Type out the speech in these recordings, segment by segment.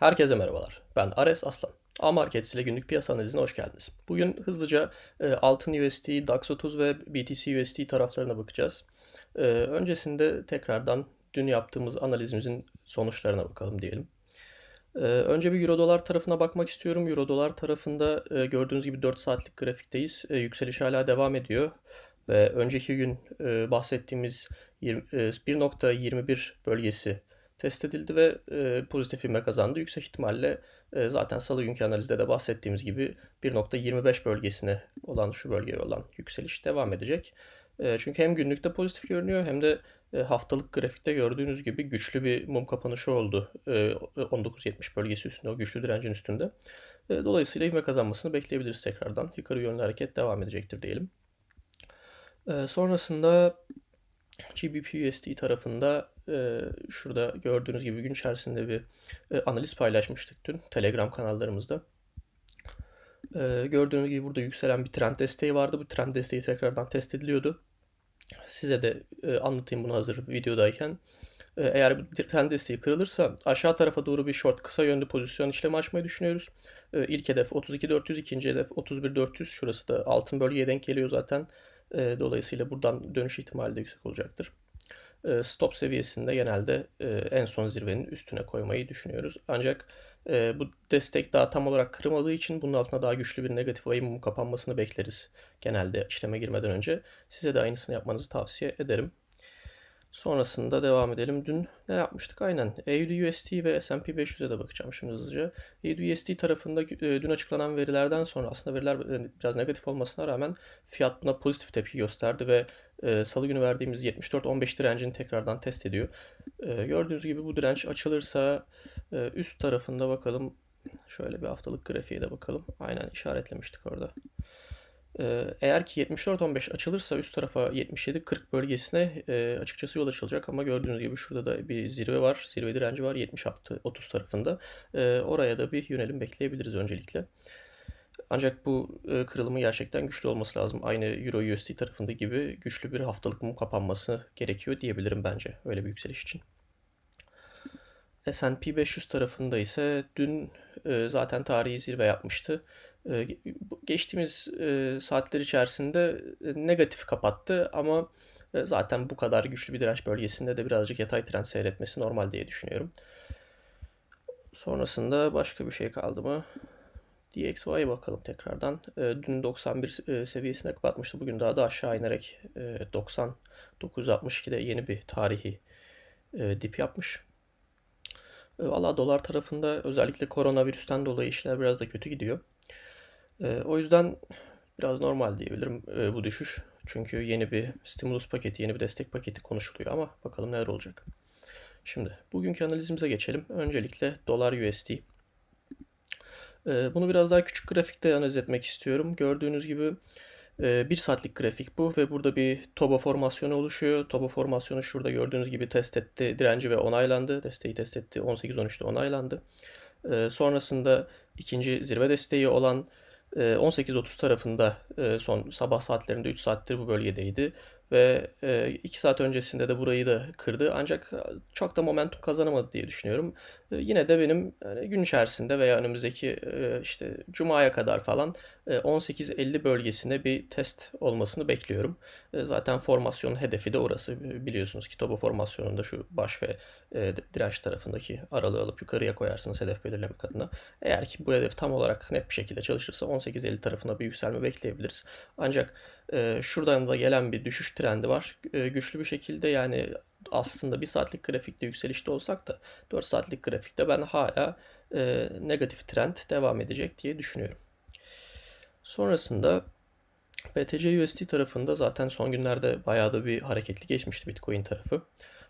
Herkese merhabalar. Ben Ares Aslan. A-Markets ile günlük piyasa analizine hoş geldiniz. Bugün hızlıca e, altın USD, DAX 30 ve BTC USD taraflarına bakacağız. E, öncesinde tekrardan dün yaptığımız analizimizin sonuçlarına bakalım diyelim. E, önce bir Euro dolar tarafına bakmak istiyorum. Euro dolar tarafında e, gördüğünüz gibi 4 saatlik grafikteyiz. E, yükseliş hala devam ediyor. Ve önceki gün e, bahsettiğimiz 20, e, 1.21 bölgesi test edildi ve e, pozitif ivme kazandı. Yüksek ihtimalle e, zaten salı günkü analizde de bahsettiğimiz gibi 1.25 bölgesine olan şu bölgeye olan yükseliş devam edecek. E, çünkü hem günlükte pozitif görünüyor hem de e, haftalık grafikte gördüğünüz gibi güçlü bir mum kapanışı oldu. E, 19.70 bölgesi üstünde, o güçlü direncin üstünde. E, dolayısıyla ivme kazanmasını bekleyebiliriz tekrardan. Yukarı yönlü hareket devam edecektir diyelim. E, sonrasında GBP USD tarafında e, şurada gördüğünüz gibi gün içerisinde bir e, analiz paylaşmıştık dün Telegram kanallarımızda. E, gördüğünüz gibi burada yükselen bir trend desteği vardı. Bu trend desteği tekrardan test ediliyordu. Size de e, anlatayım bunu hazır videodayken. E, eğer bu trend desteği kırılırsa aşağı tarafa doğru bir short kısa yönlü pozisyon işlemi açmayı düşünüyoruz. E, ilk hedef 32.400, ikinci hedef 31.400. Şurası da altın bölgeye denk geliyor zaten. E, dolayısıyla buradan dönüş ihtimali de yüksek olacaktır. E, stop seviyesinde genelde e, en son zirvenin üstüne koymayı düşünüyoruz. Ancak e, bu destek daha tam olarak kırmadığı için bunun altına daha güçlü bir negatif ayı kapanmasını bekleriz. Genelde işleme girmeden önce. Size de aynısını yapmanızı tavsiye ederim. Sonrasında devam edelim. Dün ne yapmıştık? Aynen. AUD USD ve S&P 500'e de bakacağım şimdi hızlıca. AUD USD tarafında e, dün açıklanan verilerden sonra aslında veriler e, biraz negatif olmasına rağmen fiyat buna pozitif tepki gösterdi ve e, salı günü verdiğimiz 74-15 direncini tekrardan test ediyor. Gördüğünüz gibi bu direnç açılırsa üst tarafında bakalım. Şöyle bir haftalık grafiğe de bakalım. Aynen işaretlemiştik orada. Ee, eğer ki 74-15 açılırsa üst tarafa 77-40 bölgesine e, açıkçası yol açılacak ama gördüğünüz gibi şurada da bir zirve var. Zirve direnci var 76-30 tarafında. E, oraya da bir yönelim bekleyebiliriz öncelikle. Ancak bu e, kırılımı gerçekten güçlü olması lazım. Aynı Euro USD tarafında gibi güçlü bir haftalık mum kapanması gerekiyor diyebilirim bence öyle bir yükseliş için. S&P 500 tarafında ise dün e, zaten tarihi zirve yapmıştı. E, geçtiğimiz e, saatler içerisinde e, negatif kapattı ama e, zaten bu kadar güçlü bir direnç bölgesinde de birazcık yatay trend seyretmesi normal diye düşünüyorum. Sonrasında başka bir şey kaldı mı? DXY'ye bakalım tekrardan. Dün 91 e, seviyesine kapatmıştı. Bugün daha da aşağı inerek e, 90 962'de yeni bir tarihi dip yapmış. Valla dolar tarafında özellikle koronavirüsten dolayı işler biraz da kötü gidiyor. E, o yüzden biraz normal diyebilirim e, bu düşüş. Çünkü yeni bir stimulus paketi, yeni bir destek paketi konuşuluyor ama bakalım neler olacak. Şimdi bugünkü analizimize geçelim. Öncelikle dolar USD. E, bunu biraz daha küçük grafikte analiz etmek istiyorum. Gördüğünüz gibi e, bir saatlik grafik bu ve burada bir toba formasyonu oluşuyor. Toba formasyonu şurada gördüğünüz gibi test etti direnci ve onaylandı. Desteği test etti. 18-13'te onaylandı. E, sonrasında ikinci zirve desteği olan 18.30 ee, tarafında e, son sabah saatlerinde 3 saattir bu bölgedeydi. Ve 2 e, saat öncesinde de burayı da kırdı. Ancak çok da momentum kazanamadı diye düşünüyorum. E, yine de benim gün içerisinde veya önümüzdeki işte Cuma'ya kadar falan 18.50 bölgesinde bir test olmasını bekliyorum. Zaten formasyonun hedefi de orası. Biliyorsunuz ki Toba formasyonunda şu baş ve direnç tarafındaki aralığı alıp yukarıya koyarsınız hedef belirlemek adına. Eğer ki bu hedef tam olarak net bir şekilde çalışırsa 18.50 tarafına bir yükselme bekleyebiliriz. Ancak şuradan da gelen bir düşüş trendi var. Güçlü bir şekilde yani aslında bir saatlik grafikte yükselişte olsak da 4 saatlik grafikte ben hala negatif trend devam edecek diye düşünüyorum. Sonrasında BTC USD tarafında zaten son günlerde bayağı da bir hareketli geçmişti Bitcoin tarafı.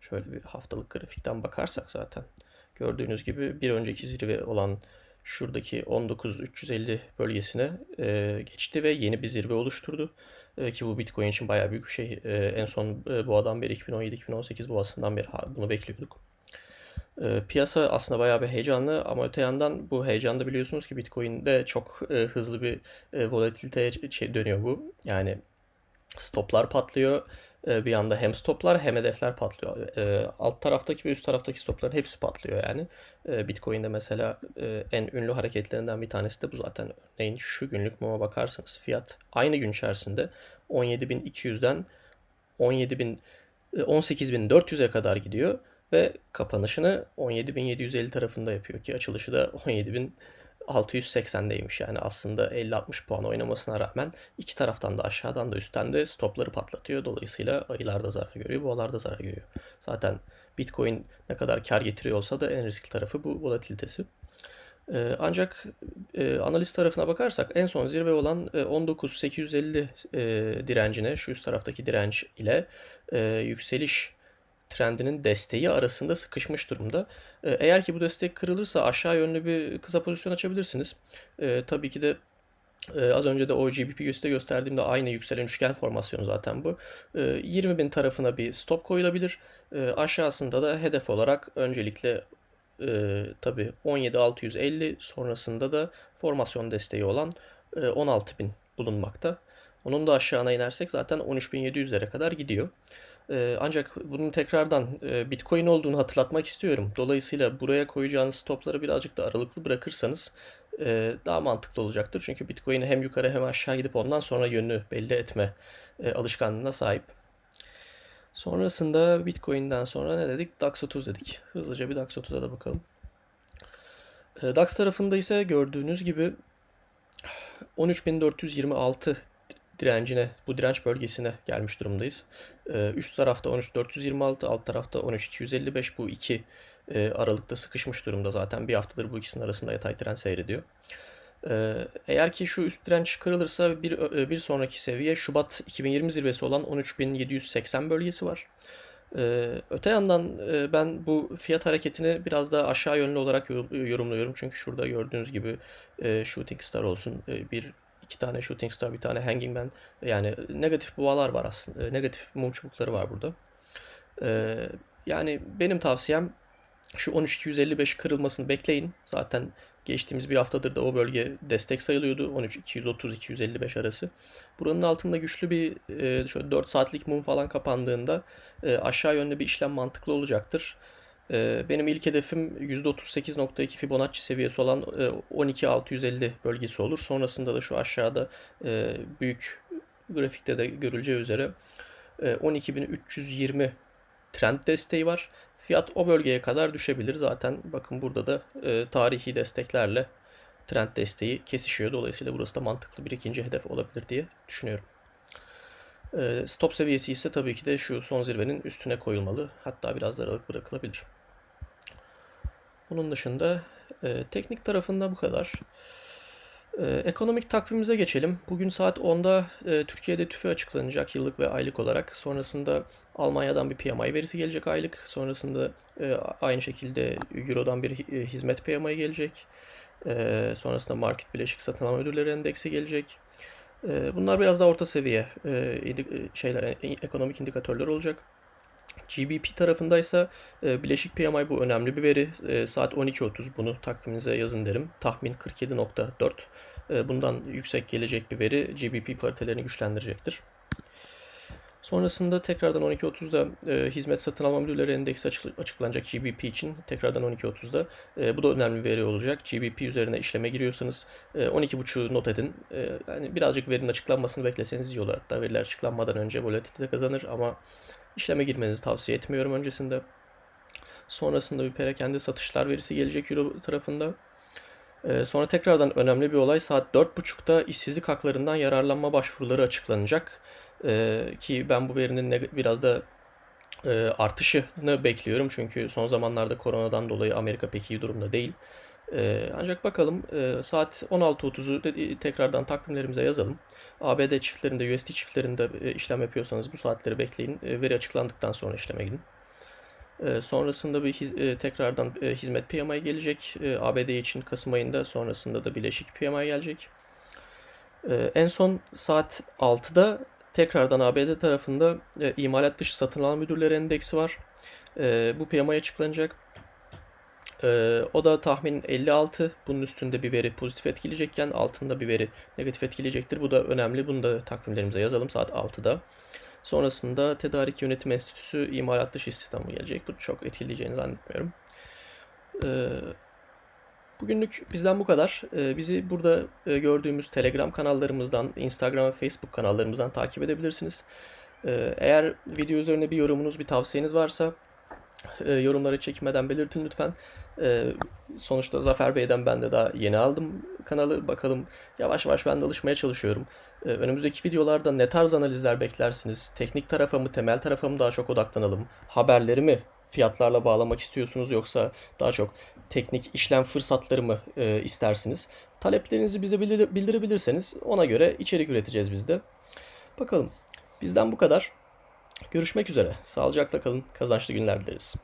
Şöyle bir haftalık grafikten bakarsak zaten gördüğünüz gibi bir önceki zirve olan şuradaki 19.350 bölgesine e, geçti ve yeni bir zirve oluşturdu. E, ki bu Bitcoin için bayağı büyük bir şey. E, en son e, boğadan beri 2017-2018 boğasından beri bunu bekliyorduk. E, piyasa aslında bayağı bir heyecanlı ama öte yandan bu heyecanda biliyorsunuz ki Bitcoin'de çok e, hızlı bir e, volatiliteye şey dönüyor bu. Yani stoplar patlıyor e, bir anda hem stoplar hem hedefler patlıyor. E, alt taraftaki ve üst taraftaki stopların hepsi patlıyor yani. E, Bitcoin'de mesela e, en ünlü hareketlerinden bir tanesi de bu zaten. Örneğin şu günlük muma bakarsanız fiyat aynı gün içerisinde 17.200'den 17.000 18.400'e kadar gidiyor ve kapanışını 17.750 tarafında yapıyor ki açılışı da 17.680'deymiş. Yani aslında 50-60 puan oynamasına rağmen iki taraftan da aşağıdan da üstten de stopları patlatıyor. Dolayısıyla ayılar da zarar görüyor, boğalar da zarar görüyor. Zaten Bitcoin ne kadar kar getiriyor olsa da en riskli tarafı bu volatilitesi. Ee, ancak e, analiz tarafına bakarsak en son zirve olan e, 19.850 e, direncine şu üst taraftaki direnç ile e, yükseliş trendinin desteği arasında sıkışmış durumda. E, eğer ki bu destek kırılırsa aşağı yönlü bir kısa pozisyon açabilirsiniz. E, tabii ki de ee, az önce de o GBP üstte gösterdiğimde aynı yükselen üçgen formasyonu zaten bu. Ee, 20 bin tarafına bir stop koyulabilir. Ee, aşağısında da hedef olarak öncelikle e, tabi 17650 sonrasında da formasyon desteği olan e, 16.000 bulunmakta. Onun da aşağına inersek zaten 13.700'lere kadar gidiyor. E, ancak bunun tekrardan e, Bitcoin olduğunu hatırlatmak istiyorum. Dolayısıyla buraya koyacağınız stopları birazcık da aralıklı bırakırsanız e, daha mantıklı olacaktır. Çünkü Bitcoin hem yukarı hem aşağı gidip ondan sonra yönünü belli etme e, alışkanlığına sahip. Sonrasında Bitcoin'den sonra ne dedik? DAX 30 dedik. Hızlıca bir DAX 30'a da bakalım. DAX tarafında ise gördüğünüz gibi 13.426 direncine, bu direnç bölgesine gelmiş durumdayız. Üst tarafta 13.426, alt tarafta 13.255 bu iki aralıkta sıkışmış durumda zaten. Bir haftadır bu ikisinin arasında yatay trend seyrediyor. Eğer ki şu üst direnç kırılırsa bir, bir sonraki seviye Şubat 2020 zirvesi olan 13.780 bölgesi var. Öte yandan ben bu fiyat hareketini biraz daha aşağı yönlü olarak yorumluyorum. Çünkü şurada gördüğünüz gibi Shooting Star olsun bir iki tane Shooting Star bir tane Hanging Man yani negatif boğalar var aslında. Negatif mum çubukları var burada. Yani benim tavsiyem şu 13.255 kırılmasını bekleyin. Zaten geçtiğimiz bir haftadır da o bölge destek sayılıyordu. 13.230-255 arası. Buranın altında güçlü bir e, şöyle 4 saatlik mum falan kapandığında e, aşağı yönlü bir işlem mantıklı olacaktır. E, benim ilk hedefim %38.2 Fibonacci seviyesi olan e, 12.650 bölgesi olur. Sonrasında da şu aşağıda e, büyük grafikte de görüleceği üzere e, 12.320 trend desteği var. Fiyat o bölgeye kadar düşebilir. Zaten bakın burada da e, tarihi desteklerle trend desteği kesişiyor. Dolayısıyla burası da mantıklı bir ikinci hedef olabilir diye düşünüyorum. E, stop seviyesi ise tabii ki de şu son zirvenin üstüne koyulmalı. Hatta biraz da aralık bırakılabilir. Bunun dışında e, teknik tarafında bu kadar. Ee, ekonomik takvimimize geçelim. Bugün saat 10'da e, Türkiye'de tüfe açıklanacak yıllık ve aylık olarak. Sonrasında Almanya'dan bir PMI verisi gelecek aylık. Sonrasında e, aynı şekilde Euro'dan bir e, hizmet PMI gelecek. E, sonrasında Market Bileşik Satın Alma Ödülleri Endeksi gelecek. E, bunlar biraz daha orta seviye e, e şeyler, e, ekonomik indikatörler olacak. GBP tarafındaysa e, bileşik PMI bu önemli bir veri. E, saat 12.30 bunu takviminize yazın derim. Tahmin 47.4. E, bundan yüksek gelecek bir veri GBP paritelerini güçlendirecektir. Sonrasında tekrardan 12.30'da e, hizmet satın alma müdürleri endeksi açıklanacak GBP için tekrardan 12.30'da. E, bu da önemli bir veri olacak. GBP üzerine işleme giriyorsanız e, 12.5'u not edin. E, yani birazcık verinin açıklanmasını bekleseniz iyi olur. Hatta veriler açıklanmadan önce volatilite kazanır ama işleme girmenizi tavsiye etmiyorum öncesinde. Sonrasında bir perakende satışlar verisi gelecek Euro tarafında. Ee, sonra tekrardan önemli bir olay saat 4.30'da işsizlik haklarından yararlanma başvuruları açıklanacak. Ee, ki ben bu verinin biraz da e, artışını bekliyorum. Çünkü son zamanlarda koronadan dolayı Amerika pek iyi durumda değil. Ee, ancak bakalım e, saat 16.30'u tekrardan takvimlerimize yazalım. ABD çiftlerinde, USD çiftlerinde e, işlem yapıyorsanız bu saatleri bekleyin. E, veri açıklandıktan sonra işleme gidin. E, sonrasında bir hiz, e, tekrardan e, hizmet PMI gelecek. E, ABD için Kasım ayında sonrasında da bileşik PMI gelecek. E, en son saat 6'da tekrardan ABD tarafında e, imalat dışı satın alma müdürleri endeksi var. E, bu PMI açıklanacak. Ee, o da tahmin 56. Bunun üstünde bir veri pozitif etkileyecekken altında bir veri negatif etkileyecektir. Bu da önemli. Bunu da takvimlerimize yazalım saat 6'da. Sonrasında Tedarik Yönetim Enstitüsü İmalat Dışı İstihdamı gelecek. Bu çok etkileyeceğini zannetmiyorum. Ee, Bugünlük bizden bu kadar. Ee, Bizi burada e, gördüğümüz Telegram kanallarımızdan, Instagram ve Facebook kanallarımızdan takip edebilirsiniz. Eğer video üzerine bir yorumunuz, bir tavsiyeniz varsa e, yorumlara çekinmeden belirtin lütfen. Ee, Sonuçta Zafer Bey'den ben de daha yeni aldım kanalı. Bakalım yavaş yavaş ben de alışmaya çalışıyorum. Ee, Önümüzdeki videolarda ne tarz analizler beklersiniz? Teknik tarafa mı, temel tarafa mı daha çok odaklanalım? Haberleri mi fiyatlarla bağlamak istiyorsunuz yoksa daha çok teknik işlem fırsatları mı e, istersiniz? Taleplerinizi bize bildir- bildirebilirseniz ona göre içerik üreteceğiz biz de. Bakalım. Bizden bu kadar. Görüşmek üzere. Sağlıcakla kalın. Kazançlı günler dileriz.